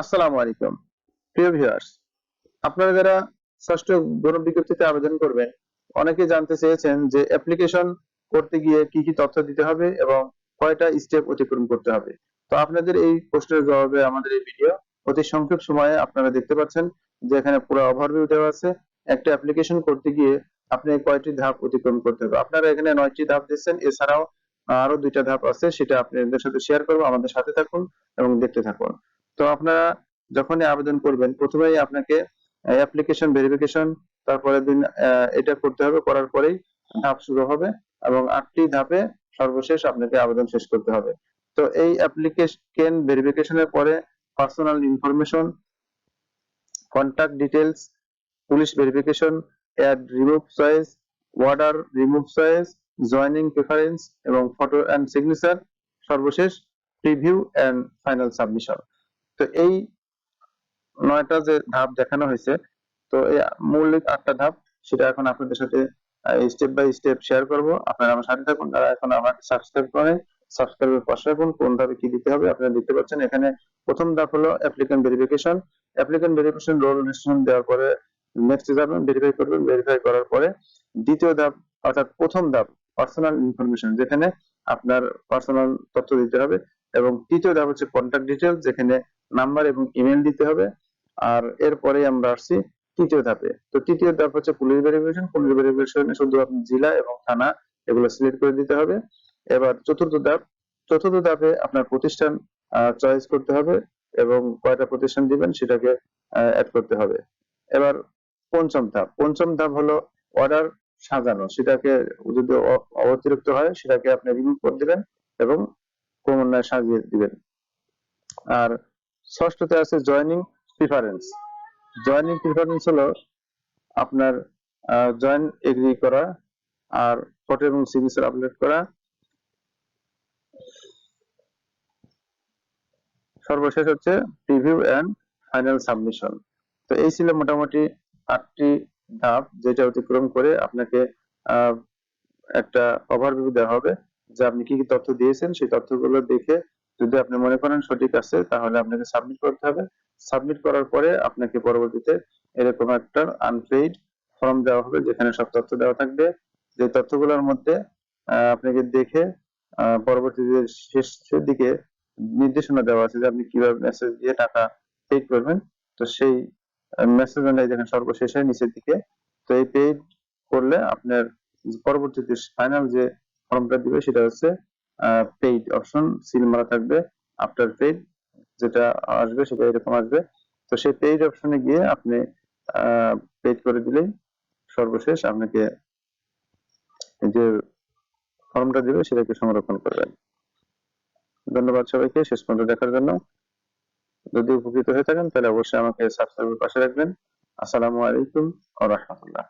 আসসালামু আলাইকুম। প্রিয় ভিউয়ার্স আপনারা যারা ষষ্ঠ গণ বিজ্ঞপ্তিতে আবেদন করবেন, অনেকে জানতে চেয়েছেন যে অ্যাপ্লিকেশন করতে গিয়ে কি কি তথ্য দিতে হবে এবং কয়টা স্টেপ অতিক্রম করতে হবে। তো আপনাদের এই প্রশ্নের জবাবে আমাদের এই ভিডিও অতি সংক্ষিপ্ত সময়ে আপনারা দেখতে পাচ্ছেন যে এখানে পুরো ওভারভিউ দেওয়া আছে। একটা অ্যাপ্লিকেশন করতে গিয়ে আপনি কয়টি ধাপ অতিক্রম করতে হবে? আপনারা এখানে নয়টি ধাপ দিচ্ছেন এছাড়াও আরও দুইটা ধাপ আছে, সেটা আপনাদের সাথে শেয়ার করব। আমাদের সাথে থাকুন এবং দেখতে থাকুন। তো আপনারা যখনই আবেদন করবেন, প্রথমেই আপনাকে অ্যাপ্লিকেশন ভেরিফিকেশন তারপরে দিন এটা করতে হবে, করার পরেই ধাপ শুরু হবে এবং আটটি ধাপে সর্বশেষ আপনাকে আবেদন শেষ করতে হবে। তো এই অ্যাপ্লিকেশন ভেরিফিকেশনের পরে personal information contact details police verification add remove choice order remove choice joining preference এবং ফটো অ্যান্ড সিগনেচার সর্বশেষ প্রিভিউ অ্যান্ড ফাইনাল সাবমিশন তো এই নয়টা যে ধাপ দেখানো হয়েছে, তো এই মৌলিক আটটা ধাপ সেটা এখন আপনাদের সাথে স্টেপ বাই স্টেপ শেয়ার করব। আপনারা আমার সাথে থাকুন, যারা এখন আমাকে সাবস্ক্রাইব করেন সাবস্ক্রাইবের পাশে রাখুন কোন ধাপে কি দিতে হবে আপনারা দেখতে পাচ্ছেন। এখানে প্রথম ধাপ হলো applicant verification applicant verification role registration দেওয়ার পরে নেক্সট যাবেন ভেরিফাই করবেন ভেরিফাই করার পরে দ্বিতীয় ধাপ অর্থাৎ প্রথম ধাপ পার্সোনাল ইনফরমেশন যেখানে আপনার পার্সোনাল তথ্য দিতে হবে এবং তৃতীয় ধাপ হচ্ছে কন্ট্যাক্ট ডিটেল যেখানে নাম্বার এবং ইমেল দিতে হবে। আর এরপরে আমরা আসছি তৃতীয় ধাপে। তো তৃতীয় ধাপ হচ্ছে পুলিশ ভেরিফিকেশন পুলিশ ভেরিফিকেশনে শুধু আপনি জেলা এবং থানা এগুলো সিলেক্ট করে দিতে হবে। এবার চতুর্থ ধাপ। চতুর্থ ধাপে আপনার প্রতিষ্ঠান চয়েস করতে হবে এবং কয়টা প্রতিষ্ঠান দিবেন সেটাকে অ্যাড করতে হবে। এবার পঞ্চম ধাপ। পঞ্চম ধাপ হলো অর্ডার সাজানো। সেটাকে যদি অতিরিক্ত হয়, সেটাকে আপনি রিমুভ করে দিবেন এবং ক্রমান্বয়ে সাজিয়ে দিবেন। আর ষষ্ঠতে আছে জয়নিং প্রিফারেন্স জয়নিং প্রিফারেন্স হলো আপনার জয়েন এগ্রি করা আর ফটো এবং সিগনেচার আপলোড করা। সর্বশেষ হচ্ছে প্রিভিউ এন্ড ফাইনাল সাবমিশন তো এই ছিল মোটামুটি আটটি ধাপ যেটা অতিক্রম করে আপনাকে একটা ওভারভিউ দেওয়া হবে যে আপনি কি কি তথ্য দিয়েছেন, সেই তথ্যগুলো দেখে যদি আপনি মনে করেন সঠিক আছে, তাহলে আপনাকে সাবমিট করতে হবে। সাবমিট করার পরে আপনাকে পরবর্তীতে এরকম একটা আনপেইড ফর্ম দেওয়া হবে, যেখানে সব তথ্য দেওয়া থাকবে। যে তথ্যগুলোর মধ্যে আপনাকে দেখে পরবর্তীতে শেষের দিকে নির্দেশনা দেওয়া আছে যে আপনি কীভাবে মেসেজ দিয়ে টাকা পেড করবেন। তো সেই মেসেজ অনুযায়ী দেখেন সর্বশেষে নিচের দিকে। তো এই পেড করলে আপনার পরবর্তীতে ফাইনাল যে ফর্মটা দিবে সেটা হচ্ছে পেইড অপশন সিল মারা থাকবে আফটার পেইড যেটা আসবে সেটা এরকম আসবে। তো সেই পেইড অপশনে গিয়ে আপনি পেইড করে দিলেই সর্বশেষ আপনাকে যে ফর্মটা দিবে সেটাকে সংরক্ষণ করবেন ধন্যবাদ সবাইকে, শেষ পর্যন্ত দেখার জন্য। যদি উপকৃত হয়ে থাকেন তাহলে অবশ্যই আমাকে সাবস্ক্রাইবের পাশে রাখবেন। আসসালামু আলাইকুম ওয়া রাহমাতুল্লাহ।